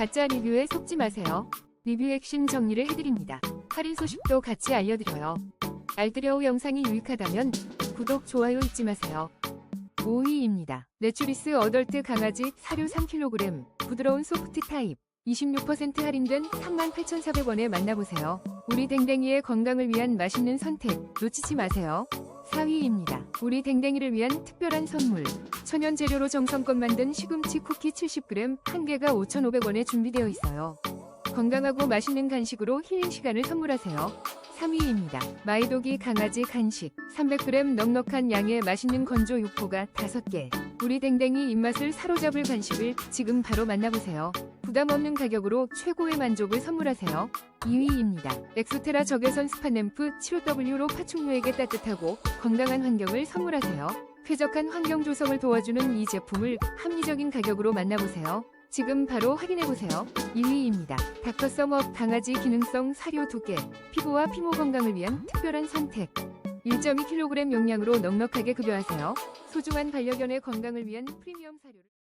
가짜 리뷰에 속지 마세요. 리뷰 핵심 정리를 해드립니다. 할인 소식도 같이 알려드려요. 알뜰여우 영상이 유익하다면 구독, 좋아요 잊지 마세요. 5위입니다. 내추리스 어덜트 강아지 사료 3kg 부드러운 소프트 타입 26% 할인된 38,400원에 만나보세요. 우리 댕댕이의 건강을 위한 맛있는 선택 놓치지 마세요. 4위입니다. 우리 댕댕이를 위한 특별한 선물 천연 재료로 정성껏 만든 시금치 쿠키 70g 한 개가 5,500원에 준비되어 있어요. 건강하고 맛있는 간식으로 힐링 시간을 선물하세요. 3위입니다. 마이도기 강아지 간식 300g 넉넉한 양의 맛있는 건조 육포가 5개 우리 댕댕이 입맛을 사로잡을 간식을 지금 바로 만나보세요. 부담 없는 가격으로 최고의 만족을 선물하세요. 2위입니다. 엑소테라 적외선 스파냄프 75W로 파충류에게 따뜻하고 건강한 환경을 선물하세요. 쾌적한 환경 조성을 도와주는 이 제품을 합리적인 가격으로 만나보세요. 지금 바로 확인해보세요. 1위입니다. 닥터 썸업 강아지 기능성 사료 2개 피부와 피모 건강을 위한 특별한 선택 1.2kg 용량으로 넉넉하게 급여하세요. 소중한 반려견의 건강을 위한 프리미엄 사료를